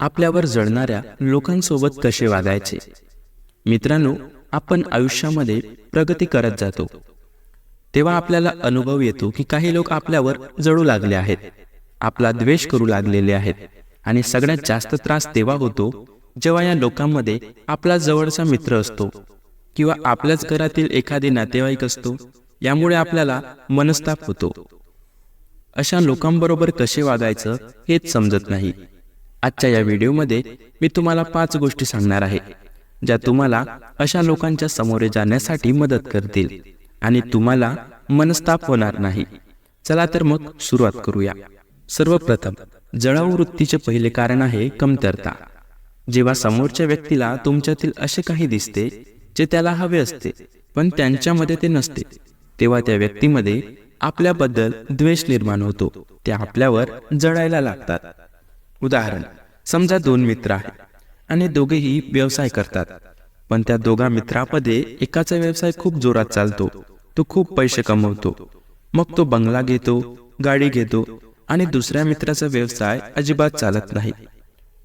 आपल्यावर जळणाऱ्या लोकांसोबत कसे वागायचे? मित्रांनो आपण आयुष्यामध्ये प्रगती करत जातो. तेव्हा आपल्याला अनुभव येतो की काही लोक आपल्यावर जळू लागले आहेत आपला द्वेष करू लागलेले आहेत आणि सगळ्यात जास्त त्रास तेव्हा होतो जेव्हा या लोकांमध्ये आपला जवळचा मित्र असतो किंवा आपल्याच घरातील एखादे नातेवाईक असतो यामुळे आपल्याला मनस्ताप होतो. अशा लोकांबरोबर कसे वागायचं हेच समजत नाही. आजच्या या व्हिडिओमध्ये मी तुम्हाला पाच गोष्टी सांगणार आहे ज्या तुम्हाला अशा लोकांच्या समोरे जाण्यासाठी मदत करतील आणि तुम्हाला मनस्ताप होणार नाही. चला तर मग सुरुवात करूया. सर्वप्रथम जळाऊ वृत्तीचे पहिले कारण आहे कमतरता. जेव्हा समोरच्या व्यक्तीला तुमच्यातील असे काही दिसते जे त्याला हवे असते पण त्यांच्यामध्ये ते नसते तेव्हा त्या व्यक्तीमध्ये आपल्याबद्दल द्वेष निर्माण होतो. ते आपल्यावर जळायला लागतात. उदाहरण समजा दोन मित्र आहेत आणि दोघेही व्यवसाय करतात. पण त्या दोघा मित्रामध्ये एकाचा व्यवसाय खूप जोरात चालतो तो खूप पैसे कमवतो. मग तो बंगला घेतो गाडी घेतो आणि दुसऱ्या मित्राचा व्यवसाय अजिबात चालत नाही.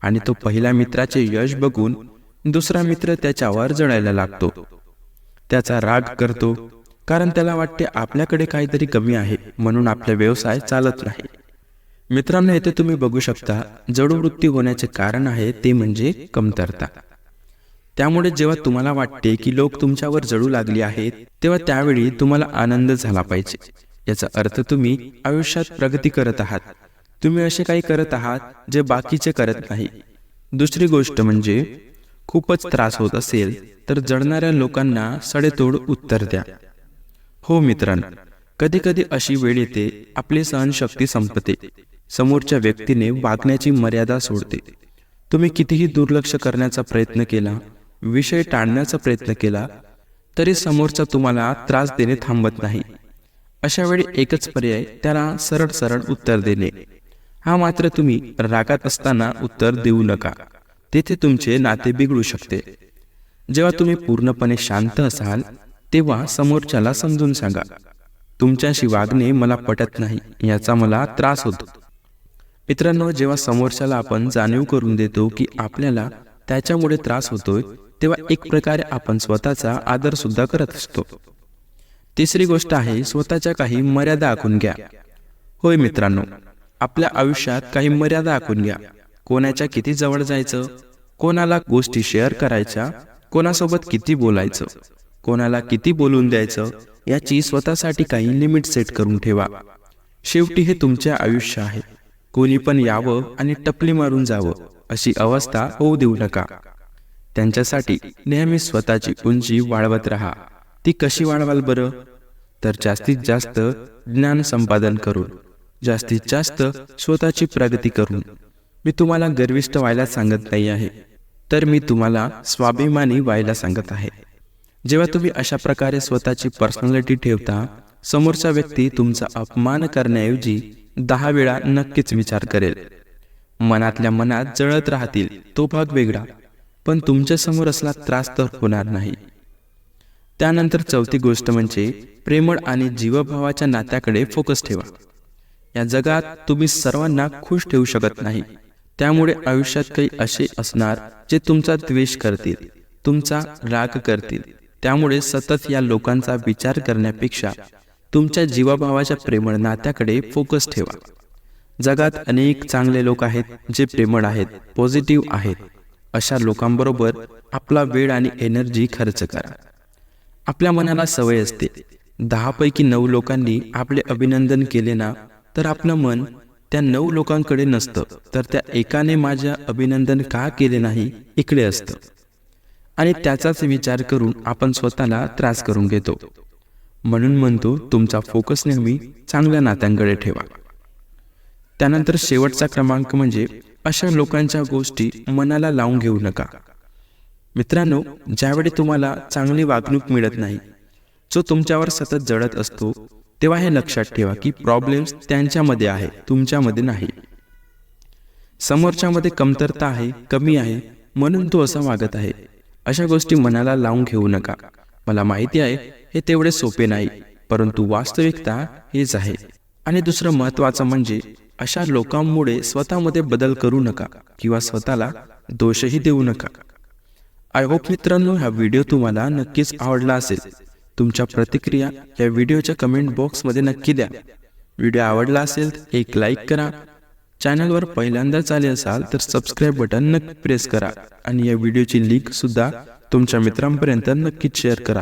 आणि तो पहिल्या मित्राचे यश बघून दुसरा मित्र त्याच्यावर जळायला लागतो. त्याचा राग करतो कारण त्याला वाटते आपल्याकडे काहीतरी कमी आहे म्हणून आपला व्यवसाय चालत नाही. मित्रांनो येथे तुम्ही बघू शकता जडवृत्ती होण्याचे कारण आहे ते म्हणजे कमतरता. त्यामुळे जेव्हा तुम्हाला वाटते की लोक तुमच्यावर जळू लागली आहेत तेव्हा त्यावेळी तुम्हाला आनंद झाला पाहिजे. याचा अर्थ तुम्ही आयुष्यात प्रगती करत आहात. तुम्ही असे काही करत आहात जे बाकीचे करत नाही. दुसरी गोष्ट म्हणजे खूपच त्रास होत असेल तर जळणाऱ्या लोकांना सडेतोड उत्तर द्या. हो मित्रांनो कधी कधी अशी वेळ येते आपली सहनशक्ती संपते. समोरच्या व्यक्तीने वागण्याची मर्यादा सोडते. तुम्ही कितीही दुर्लक्ष करण्याचा प्रयत्न केला विषय टाळण्याचा प्रयत्न केला तरी समोरचा तुम्हाला त्रास देणे थांबत नाही. अशा वेळी एकच पर्याय त्याला सरळ सरळ उत्तर देणे. हा मात्र तुम्ही रागात असताना उत्तर देऊ नका. तेथे तुमचे नाते बिघडू शकते. जेव्हा तुम्ही पूर्णपणे शांत असाल तेव्हा समोरच्याला समजून सांगा. तुमच्याशी वागणे मला पटत नाही याचा मला त्रास होतो. मित्रांनो जेव्हा समोरच्याला आपण जाणीव करून देतो की आपल्याला त्याच्यामुळे त्रास होतोय तेव्हा एक प्रकारे आपण स्वतःचा आदर सुद्धा करत असतो. तिसरी गोष्ट आहे स्वतःच्या काही मर्यादा आखून घ्या. होय मित्रांनो आपल्या आयुष्यात काही मर्यादा आखून घ्या. कोणाच्या किती जवळ जायचं कोणाला गोष्टी शेअर करायच्या कोणासोबत किती बोलायचं कोणाला किती बोलून द्यायचं याची स्वतःसाठी काही लिमिट सेट करून ठेवा. शेवटी हे तुमचे आयुष्य आहे. कोणी पण यावं आणि टपली मारून जावं अशी अवस्था होऊ देऊ नका. त्यांच्यासाठी नेहमी स्वतःची उंची वाढवत राहा. ती कशी वाढवाल बरं? तर जास्तीत जास्त ज्ञान संपादन करून जास्तीत जास्त स्वतःची प्रगती करून. मी तुम्हाला गर्विष्ठ व्हायला सांगत नाही आहे तर मी तुम्हाला स्वाभिमानी व्हायला सांगत आहे. जेव्हा तुम्ही अशा प्रकारे स्वतःची पर्सनॅलिटी ठेवता समोरचा व्यक्ती तुमचा अपमान करण्याऐवजी दहा वेळा नक्कीच विचार करेल. मनातल्या मनात जळत राहतील तो भाग वेगळा पण तुमच्यासमोर असला त्रास तर होणार नाही. त्यानंतर चौथी गोष्ट म्हणजे प्रेमळ आणि जीवभावाच्या नात्याकडे फोकस ठेवा. या जगात तुम्ही सर्वांना खुश ठेवू शकत नाही. त्यामुळे आयुष्यात काही असे असणार जे तुमचा द्वेष करतील तुमचा राग करतील. त्यामुळे सतत या लोकांचा विचार करण्यापेक्षा तुमच्या जीवाभावाच्या प्रेमळ नात्याकडे फोकस ठेवा. जगात अनेक चांगले लोक आहेत जे प्रेमळ आहेत पॉझिटिव्ह आहेत. अशा लोकांबरोबर आपला वेळ आणि एनर्जी खर्च करा. आपल्या मनाला सवय असते. दहापैकी नऊ लोकांनी आपले अभिनंदन केले ना तर आपलं मन त्या नऊ लोकांकडे नसतं. तर त्या एकाने माझ्या अभिनंदन का केले नाही इकडे असतं. आणि त्याचाच विचार करून आपण स्वतःला त्रास करून घेतो. म्हणून म्हणतो तुमचा फोकस नेहमी चांगल्या नात्यांकडे ठेवा. त्यानंतर शेवटचा क्रमांक म्हणजे अशा लोकांच्या गोष्टी मनाला लावून घेऊ नका. मित्रांनो ज्यावेळी तुम्हाला चांगली वागणूक मिळत नाही जो तुमच्यावर सतत जळत असतो तेव्हा हे लक्षात ठेवा की प्रॉब्लेम्स त्यांच्यामध्ये आहे तुमच्यामध्ये नाही. समोरच्यामध्ये कमतरता आहे कमी आहे म्हणून तो असा वागत आहे. अशा गोष्टी मनाला लावून घेऊ नका. मला माहिती आहे हे तेवढे सोपे नाही परंतु वास्तविकता हेच आहे. आणि दुसरं महत्वाचं म्हणजे अशा लोकांमुळे स्वतःमध्ये बदल करू नका किंवा स्वतःला दोषही देऊ नका. आय होप मित्रांनो हा व्हिडिओ तुम्हाला नक्कीच आवडला असेल. तुमच्या प्रतिक्रिया या व्हिडिओच्या कमेंट बॉक्समध्ये नक्की द्या. व्हिडिओ आवडला असेल तर एक लाईक करा. चॅनलवर पहिल्यांदाच आले असाल तर सबस्क्राईब बटन नक्की प्रेस करा. आणि या व्हिडिओची लिंक सुद्धा तुमच्या मित्रांपर्यंत नक्कीच शेअर करा.